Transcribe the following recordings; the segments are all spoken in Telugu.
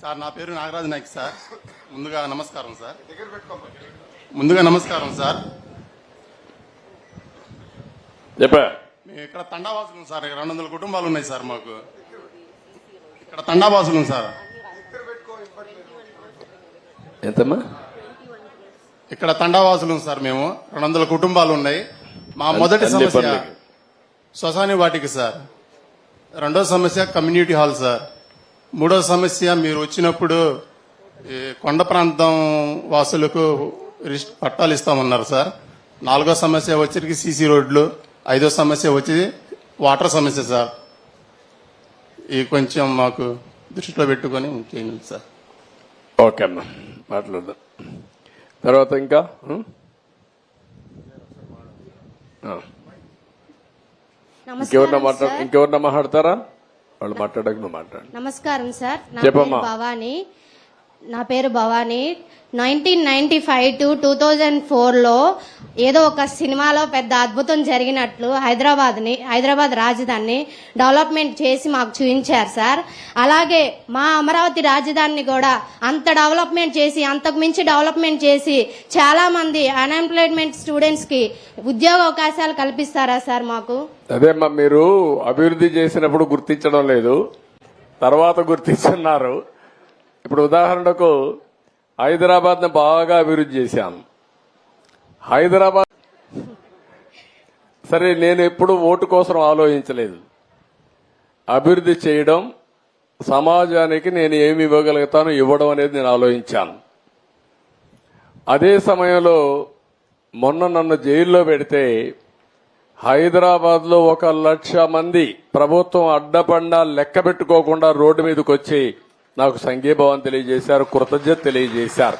సార్ నా పేరు నాగరాజు నాయక్ సార్. ముందుగా నమస్కారం సార్. ముందుగా నమస్కారం సార్. చెప్పా. మేము ఇక్కడ తండావాసులు సార్ రెండు వందల కుటుంబాలు ఉన్నాయి సార్ మాకు. ఇక్కడ తండావాసులు సార్. ఎంతమ్మా? ఇక్కడ తండావాసులు సార్ మేము. రెండు వందల కుటుంబాలు ఉన్నాయి. మా మొదటి సమస్య. శ్మశాని వాటికి సార్. రెండో సమస్య కమ్యూనిటీ హాల్ సార్. మూడో సమస్య మీరు వచ్చినప్పుడు ఈ కొండ ప్రాంతం వాసులకు రిస్ట్- పట్టాలు ఇస్తామన్నారు సార్. నాలుగో సమస్య వచ్చరికి సీసీ రోడ్లు ఐదో సమస్య వచ్చి వాటర్ సమస్య సార్. ఈ కొంచెం మాకు దృష్టిలో పెట్టుకొని చేయండి సార్. ఓకే అమ్మా మాట్లాడదాం. తర్వాత ఇంకా? నమస్కారం మాట్లాడ సార్. ఇంకెవరన్నా మాట్లాడతారా? వాళ్ళు మాట్లాడక నువ్వు మాట్లాడు. నమస్కారం సార్. నా. పేరు భవానీ. నా పేరు Bhavani. Nineteen ninety five to two thousand ఫోర్లో ఏదో ఒక సినిమాలో పెద్ద అద్భుతం జరిగినట్లు హైదరాబాద్ని హైదరాబాద్ రాజధానిని డెవలప్మెంట్ చేసి మాకు చూపించారు సార్. అలాగే మా అమరావతి రాజధానిని కూడా అంత డెవలప్మెంట్ చేసి అంతకు మించి డెవలప్మెంట్ చేసి చాలామంది అన్ఎంప్లాయ్మెంట్ స్టూడెంట్స్కి ఉద్యోగ అవకాశాలు కల్పిస్తారా సార్ మాకు? అదేమ్మా మీరు అభివృద్ధి చేసినప్పుడు గుర్తించడం లేదు తర్వాత గుర్తిస్తున్నారు ఇప్పుడు ఉదాహరణకు హైదరాబాద్ని బాగా అభివృద్ధి చేశాం. హైదరాబాద్ సరే నేను ఎప్పుడు ఓటు కోసం ఆలోచించలేదు. అభివృద్ధి చేయడం సమాజానికి నేను ఏమి ఇవ్వగలుగుతాను ఇవ్వడం అనేది నేను ఆలోచించాను. అదే సమయంలో మొన్న నన్ను జైల్లో పెడితే హైదరాబాద్లో ఒక లక్ష మంది ప్రభుత్వం అడ్డపండా లెక్క పెట్టుకోకుండా రోడ్డు మీదకి వచ్చి నాకు సంఘీభావం తెలియజేశారు కృతజ్ఞత తెలియజేశారు.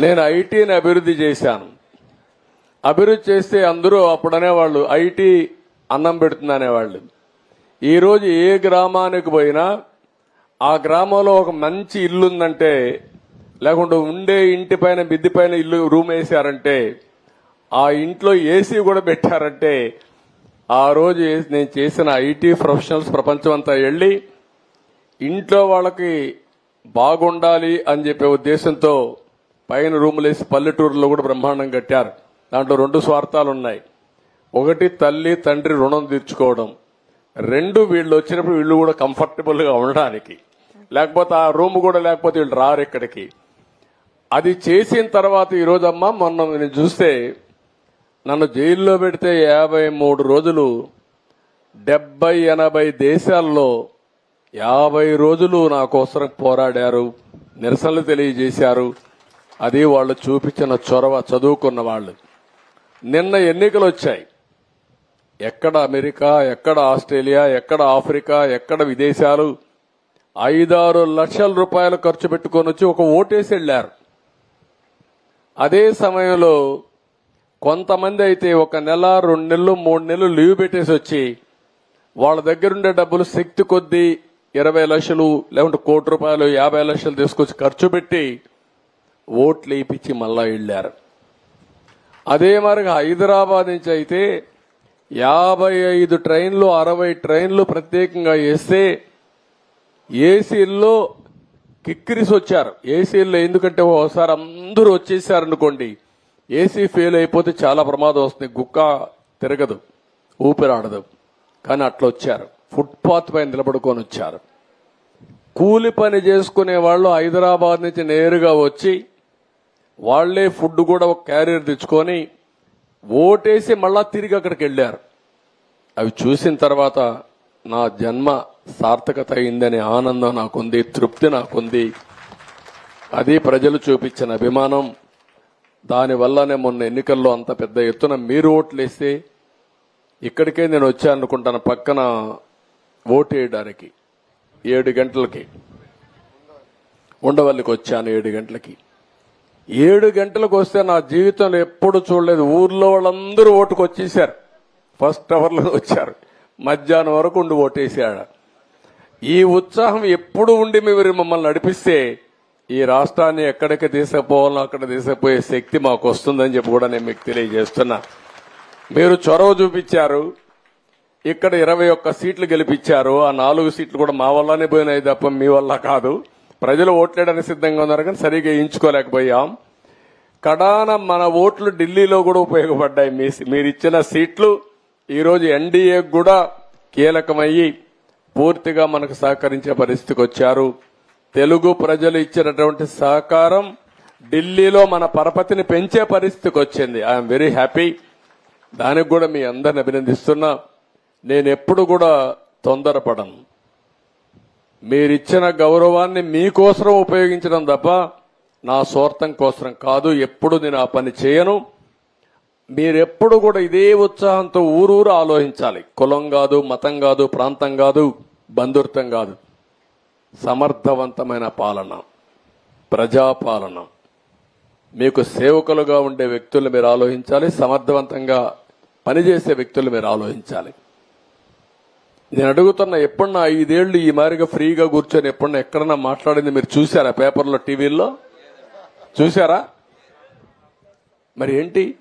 నేను ఐటీని అభివృద్ధి చేశాను. అభివృద్ధి చేస్తే అందరూ అప్పుడనేవాళ్ళు ఐటీ అన్నం పెడుతుంది అనేవాళ్ళు ఈరోజు ఏ గ్రామానికి పోయినా ఆ గ్రామంలో ఒక మంచి ఇల్లు ఉందంటే లేకుంటే ఉండే ఇంటి పైన బిద్ది పైన ఇల్లు రూమ్ వేసారంటే ఆ ఇంట్లో ఏసీ కూడా పెట్టారంటే ఆ రోజు నేను చేసిన ఐటీ ప్రొఫెషనల్స్ ప్రపంచం అంతా వెళ్ళి ఇంట్లో వాళ్ళకి బాగుండాలి అని చెప్పే ఉద్దేశంతో పైన రూములు వేసి పల్లెటూరులో కూడా బ్రహ్మాండం కట్టారు. దాంట్లో రెండు స్వార్థాలు ఉన్నాయి ఒకటి తల్లి తండ్రి రుణం తీర్చుకోవడం. రెండు వీళ్ళు వచ్చినప్పుడు వీళ్ళు కూడా కంఫర్టబుల్గా ఉండడానికి. లేకపోతే ఆ రూమ్ కూడా లేకపోతే వీళ్ళు రారు ఇక్కడికి. అది చేసిన తర్వాత ఈరోజు రోజమ్మా మొన్న నేను చూస్తే నన్ను జైల్లో పెడితే యాభై మూడు రోజులు డెబ్బై ఎనభై దేశాల్లో యాభై రోజులు నా కోసం పోరాడారు నిరసనలు తెలియజేశారు. అది వాళ్ళు చూపించిన చొరవ చదువుకున్న వాళ్ళు. నిన్న ఎన్నికలు వచ్చాయి. ఎక్కడ అమెరికా ఎక్కడ ఆస్ట్రేలియా ఎక్కడ ఆఫ్రికా ఎక్కడ విదేశాలు ఐదారు లక్షల రూపాయలు ఖర్చు పెట్టుకొని వచ్చి ఒక ఓటేసి వెళ్ళారు. అదే సమయంలో కొంతమంది అయితే ఒక నెల రెండు నెలలు మూడు నెలలు లీవ్ పెట్టేసి వచ్చి వాళ్ళ దగ్గరుండే డబ్బులు శక్తి కొద్దీ ఇరవై లక్షలు లేకుంటే కోటి రూపాయలు యాభై లక్షలు తీసుకొచ్చి ఖర్చు పెట్టి ఓట్లు వేయించి మళ్ళా వెళ్ళారు. అదే మరి హైదరాబాద్ నుంచి అయితే యాభై ఐదు ట్రైన్లు అరవై ట్రైన్లు ప్రత్యేకంగా వేస్తే ఏసీల్లో కిక్కిరిసి వచ్చారు. ఏసీల్లో ఎందుకంటే ఒకసారి అందరూ వచ్చేసారు అనుకోండి ఏసీ ఫెయిల్ అయిపోతే చాలా ప్రమాదం వస్తుంది. గుక్క తిరగదు ఊపిరాడదు. కానీ అట్లా వచ్చారు. ఫుట్పాత్ పైన నిలబడుకొని వచ్చారు కూలి పని చేసుకునే వాళ్ళు హైదరాబాద్ నుంచి నేరుగా వచ్చి వాళ్ళే ఫుడ్ కూడా ఒక క్యారియర్ తెచ్చుకొని ఓటేసి మళ్ళా తిరిగి అక్కడికి వెళ్ళారు. అవి చూసిన తర్వాత నా జన్మ సార్థకత అయిందనే ఆనందం నాకుంది తృప్తి నాకుంది. అది ప్రజలు చూపించిన అభిమానం. దానివల్లనే మొన్న ఎన్నికల్లో అంత పెద్ద ఎత్తున మీరు ఓట్లేస్తే ఇక్కడికే నేను వచ్చాననుకుంటాను. పక్కన ఓటు వేయడానికి ఏడు గంటలకి ఉండవల్లికి వచ్చాను ఏడు గంటలకి. ఏడు గంటలకు వస్తే నా జీవితంలో ఎప్పుడు చూడలేదు. ఊర్లో వాళ్ళందరూ ఓటుకు వచ్చేసారు ఫస్ట్ అవర్లో వచ్చారు. మధ్యాహ్నం వరకు ఉండి ఓటేసాడు ఈ ఉత్సాహం ఎప్పుడు ఉండి మీరు మమ్మల్ని నడిపిస్తే ఈ రాష్ట్రాన్ని ఎక్కడికి తీసుకుపోవాలో అక్కడ తీసుకుపోయే శక్తి మాకు వస్తుందని చెప్పి కూడా నేను మీకు తెలియజేస్తున్నా. మీరు చొరవ చూపించారు. ఇక్కడ ఇరవై ఒక్క సీట్లు గెలిపించారు. ఆ నాలుగు సీట్లు కూడా మా వల్లనే పోయినాయి తప్ప మీ వల్ల కాదు. ప్రజలు ఓట్లేయడానికి సిద్ధంగా ఉన్నారు కానీ సరిగా ఎంచుకోలేకపోయాం. కడాన మన ఓట్లు ఢిల్లీలో కూడా ఉపయోగపడ్డాయి. మీ మీరు ఇచ్చిన సీట్లు ఈరోజు ఎన్డీఏ కూడా కీలకమయ్యి పూర్తిగా మనకు సహకరించే పరిస్థితికి వచ్చారు. తెలుగు ప్రజలు ఇచ్చినటువంటి సహకారం ఢిల్లీలో మన పరపతిని పెంచే పరిస్థితికి వచ్చింది. I'm very happy. దానికి కూడా మీ అందరిని అభినందిస్తున్నా. నేను ఎప్పుడు కూడా తొందరపడను. మీరిచ్చిన గౌరవాన్ని మీకోసం ఉపయోగించడం తప్ప నా స్వార్థం కోసం కాదు. ఎప్పుడు నేను ఆ పని చేయను. మీరెప్పుడు కూడా ఇదే ఉత్సాహంతో ఊరూరు ఆలోచించాలి. కులం కాదు మతం కాదు ప్రాంతం కాదు బంధుత్వం కాదు. సమర్థవంతమైన పాలన ప్రజాపాలన. మీకు సేవకులుగా ఉండే వ్యక్తులు మీరు ఆలోచించాలి. సమర్థవంతంగా పనిచేసే వ్యక్తులు మీరు ఆలోచించాలి. నేను అడుగుతున్న ఎప్పుడన్నా ఐదేళ్ళు ఈ మారిగా ఫ్రీగా కూర్చొని ఎప్పుడన్నా ఎక్కడన్నా మాట్లాడింది మీరు చూసారా పేపర్లో టీవీల్లో? చూసారా మరి ఏంటి?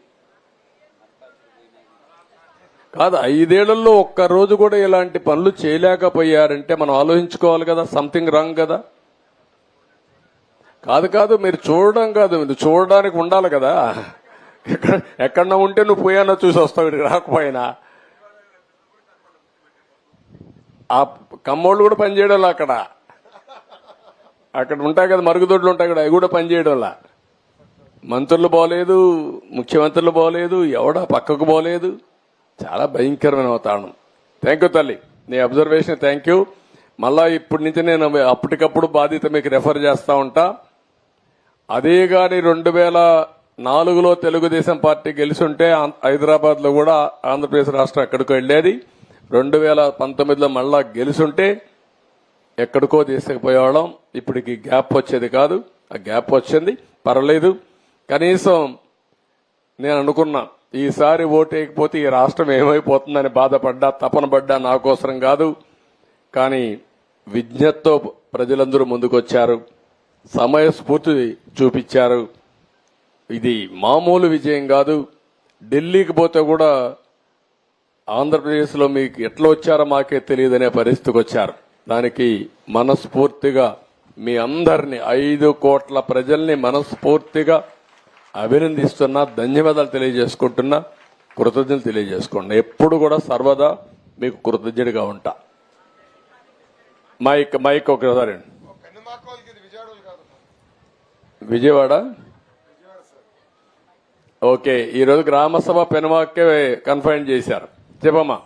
కాదు ఐదేళ్ళలో ఒక్క రోజు కూడా ఇలాంటి పనులు చేయలేకపోయారంటే మనం ఆలోచించుకోవాలి కదా సంథింగ్ రాంగ్ కదా? కాదు కాదు మీరు చూడడం కాదు మీరు చూడడానికి ఉండాలి కదా. ఎక్కడ ఎక్కడన్నా ఉంటే నువ్వు పోయానో చూసి వస్తావు రాకపోయినా. ఆ కమ్మోళ్ళు కూడా పనిచేయడం అక్కడ? అక్కడ ఉంటాయి కదా మరుగుదొడ్లు ఉంటాయి కదా అవి కూడా పనిచేయడంలా? మంత్రులు పోలేదు ముఖ్యమంత్రులు పోలేదు ఎవడా పక్కకు పోలేదు. చాలా భయంకరమైన అవతారణం థ్యాంక్ యూ తల్లి. నీ అబ్జర్వేషన్ థ్యాంక్ యూ మళ్ళా ఇప్పటి నుంచి నేను అప్పటికప్పుడు బాధ్యత మీకు రెఫర్ చేస్తూ ఉంటా. అదే కానీ రెండు వేల నాలుగులో తెలుగుదేశం పార్టీ గెలిచుంటే హైదరాబాద్లో కూడా ఆంధ్రప్రదేశ్ రాష్ట్రం ఎక్కడికో వెళ్ళేది. రెండు వేల పంతొమ్మిదిలో మళ్ళా గెలిచుంటే ఎక్కడికో తీసుకుపోయేవాళ్ళం. ఇప్పటికి గ్యాప్ వచ్చేది కాదు. ఆ గ్యాప్ వచ్చింది. పర్వాలేదు. కనీసం నేను అనుకున్నా ఈసారి ఓటు వేయకపోతే ఈ రాష్ట్రం ఏమైపోతుందని బాధపడ్డా తపన పడ్డా నాకోసరం కాదు. కానీ విజ్ఞతతో ప్రజలందరూ ముందుకొచ్చారు. సమయస్ఫూర్తి చూపించారు. ఇది మామూలు విజయం కాదు. ఢిల్లీకి పోతే కూడా ఆంధ్రప్రదేశ్లో మీకు ఎట్లా వచ్చారో మాకే తెలియదనే పరిస్థితికి వచ్చారు. దానికి మనస్ఫూర్తిగా మీ అందరిని ఐదు కోట్ల ప్రజల్ని మనస్ఫూర్తిగా అభినందిస్తున్నా ధన్యవాదాలు తెలియజేసుకుంటున్నా కృతజ్ఞతలు తెలియజేసుకోండి. ఎప్పుడు కూడా సర్వదా మీకు కృతజ్ఞుడిగా ఉంటా. మైక్ మైక్ ఒకసారి. విజయవాడ? ఓకే ఈరోజు గ్రామసభ పెనుమాకే కన్ఫైన్ చేశారు. ஜெபமா